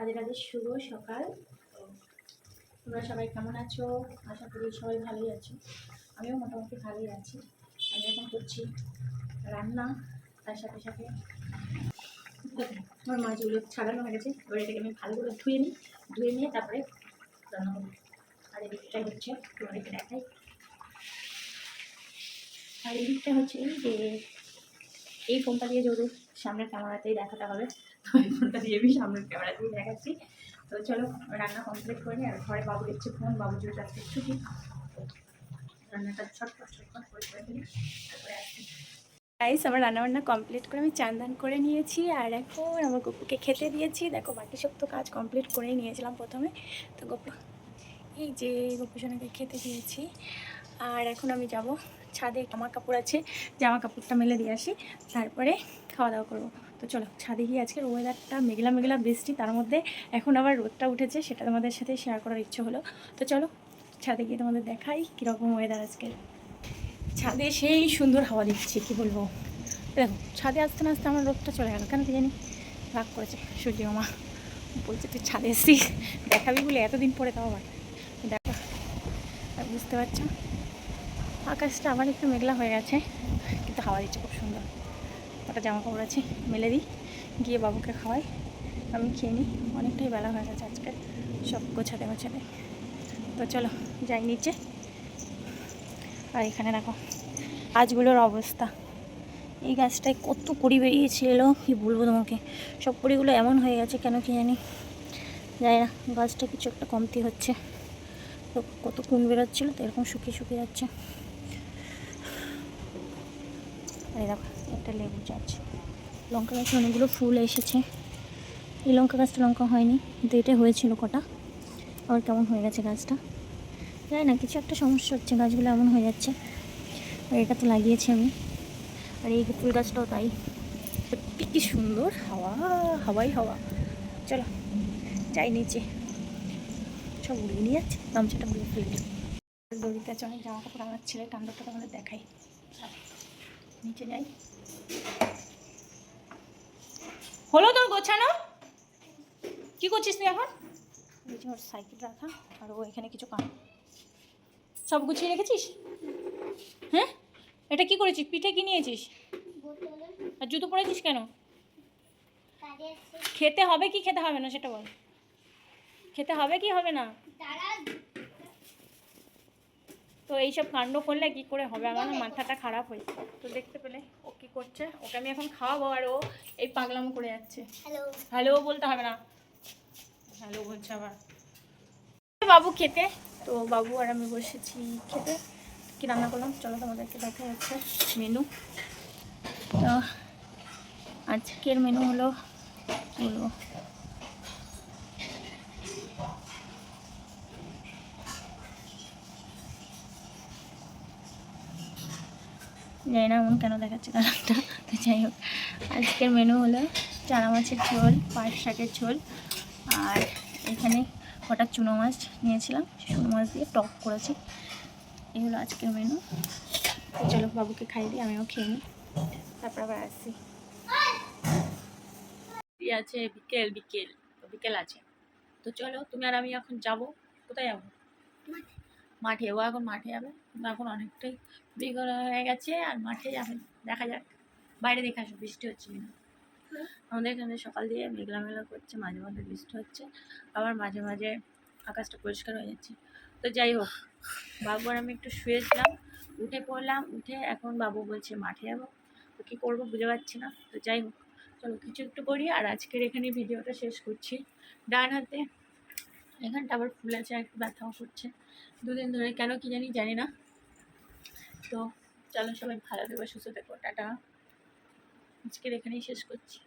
কাজে কাজে শুভ সকাল। তোমরা সবাই কেমন আছো? আশা করি সবাই ভালোই আছো। আমিও মোটামুটি ভালোই আছি। আমি এখন করছি রান্না, তার সাথে সাথে আমার মাছগুলো ছাড়ানো হয়ে গেছে। এবার এটাকে আমি ভালো করে ধুয়ে নিই। ধুয়ে নিয়ে তারপরে রান্না করব। আর এদিকটাই হচ্ছে তোমাদেরকে দেখাই। আর এদিকটা হচ্ছে যে এই ফোনটা দিয়ে যেহেতু সামনের ক্যামেরাতেই দেখাতে হবে, তো এই ফোনটা দিয়ে আমি সামনের ক্যামেরাতেই দেখাচ্ছি। তো চলো, রান্না কমপ্লিট করে আর ঘরে বাবু দেখছে ফোন বাবু যেহেতু আজকে ছুটি, রান্নাটা করে করে তারপরে আসছি। গাইস আমার রান্নাবান্না কমপ্লিট করে আমি চান দান করে নিয়েছি, আর এখন আমার গপুকে খেতে দিয়েছি। দেখো, বাকি সব তো কাজ কমপ্লিট করেই নিয়েছিলাম প্রথমে। তো গপু, এই যে গোপুসোনাকে খেতে দিয়েছি। আর এখন আমি যাব ছাদে জামা কাপড় আছে, জামা কাপড়টা মেলে দিয়ে আসি, তারপরে খাওয়া দাওয়া করব। তো চলো, ছাদে গিয়ে আজকের ওয়েদারটা মেঘলা মেঘলা বৃষ্টি, তার মধ্যে এখন আবার রোদটা উঠেছে, সেটা তোমাদের সাথে শেয়ার করার ইচ্ছে হলো। তো চলো, ছাদে গিয়ে তোমাদের দেখাই কীরকম ওয়েদার আজকের। ছাদে সেই সুন্দর হাওয়া দিচ্ছে, কি বলব? দেখো, ছাদে আসতে না আসতে আমার রোদটা চলে গেল, কেন জানি? রাগ করেছে সূর্য মামা। বলছে, তুই ছাদে এসছিস? দেখাবি বলে এতদিন পরে তাও আবার। দেখো বুঝতে পারছ? আকাশটা আবার একটু মেঘলা হয়ে গেছে, কিন্তু হাওয়া দিচ্ছে খুব সুন্দর। একটা জামা কাপড় আছে, মেলে দিই, গিয়ে বাবুকে খাওয়াই, আমি খেয়ে নিই। অনেকটাই বেলা হয়ে গেছে আজকে, সব গোছাতে গোছাতে। তো চলো, যাই নিচে। আর এখানে দেখো, গাছগুলোর অবস্থা। এই গাছটায় কত কুড়ি বেরিয়েছিল, কি বলব তোমাকে? সব কুড়িগুলো এমন হয়ে গেছে কেন কি জানি। জানি না, গাছটা কিছু একটা কমতি হচ্ছে। তো কত কুন বেরোচ্ছিলো, তো এরকম শুকিয়ে শুকিয়ে যাচ্ছে। এই দেখো, একটা লেবু গাছ লঙ্কা গাছে অনেকগুলো ফুল এসেছে। এই লঙ্কা গাছটা লঙ্কা হয়নি, কিন্তু এটা হয়েছিল কটা। আবার কেমন হয়ে গেছে গাছটা? জানি না, কিছু একটা সমস্যা হচ্ছে, গাছগুলো এমন হয়ে যাচ্ছে। আর এটা তো লাগিয়েছি আমি। আর এই ফুল গাছটাও তাই। সত্যি কি সুন্দর, হাওয়া, হাওয়াই হাওয়া। চলো, যাই নিচে। সব উড়িয়ে নিয়ে যাচ্ছে, গামছাটা উড়িয়ে ফেলি। দড়িতে আছে অনেক জামা কাপড় আমার ছেলে কাণ্ডটা তোমাদের দেখাই। নিচে যাই। হলো তোর গোছানো? কি করছিস তুই এখন? এই ওর সাইকেল রাখা, আর ও এখানে কিছু কান সব গুছিয়ে রেখেছিস? হ্যাঁ? এটা কি করেছিস? পিঠে কি নিয়েছিস? আর জুতো পরেছিস কেন? খেতে হবে কি খেতে হবে না সেটা বল। খেতে হবে কি হবে না? তো এইসব কাণ্ড করলে কি করে হবে? আমার না মাথাটা খারাপ হয়েছে। তো দেখতে পেলে ও কি করছে? ওকে আমি এখন খাওয়াবো আর ও এই পাগলামো করে যাচ্ছে। হ্যালো হ্যালো বলতে হবে না। হ্যালো বলছে আবার। বাবু খেতে। তো বাবু আর আমি বসেছি খেতে। কি রান্না করলাম? চলো তোমাদেরকে দেখা যাচ্ছে মেনু তো আজকের মেনু হলো বলব জানি না এমন কেন দেখাচ্ছে কালারটা, তো যাই হোক। আজকের মেনু হলো চারা মাছের ঝোল পাট শাকের ঝোল, আর এখানে কটা চুনো মাছ নিয়েছিলাম চুনো মাছ দিয়ে টক করেছি। এই হলো আজকের মেনু চলো বাবুকে খাই দিই, আমিও খেয়ে নিই। তারপর আবার আসছি। আছে বিকেল বিকেল। বিকেল আছে। তো চলো, তুমি আর আমি এখন যাব। কোথায় যাব? মাঠে, ও এখন মাঠে যাবে। এখন অনেকটাই বিকেল হয়ে গেছে, আর মাঠে যাবে। দেখা যাক, বাইরে দেখে আসো বৃষ্টি হচ্ছে কিনা। আমাদের এখানে সকাল দিয়ে মেঘলা মেঘলা করছে, মাঝে মাঝে বৃষ্টি হচ্ছে, আবার মাঝে মাঝে আকাশটা পরিষ্কার হয়ে যাচ্ছে। তো যাই হোক বাবু আর আমি একটু শুয়েছিলাম, উঠে পড়লাম, উঠে এখন বাবু বলছে মাঠে যাব। তো কী করব বুঝে পাচ্ছি না। তো যাই হোক, চলো কিছু একটু করি, আর আজকের এখানে ভিডিওটা শেষ করছি। ডান হাতে এখানটা আবার ফুল আছে, আর একটু ব্যথাও করছে। দুদিন ধরে, কেন কি জানি জানি না। তো চলো সবাই ভালো থেকো, সুস্থ থেকো, টাটা। আজকের এখানেই শেষ করছি।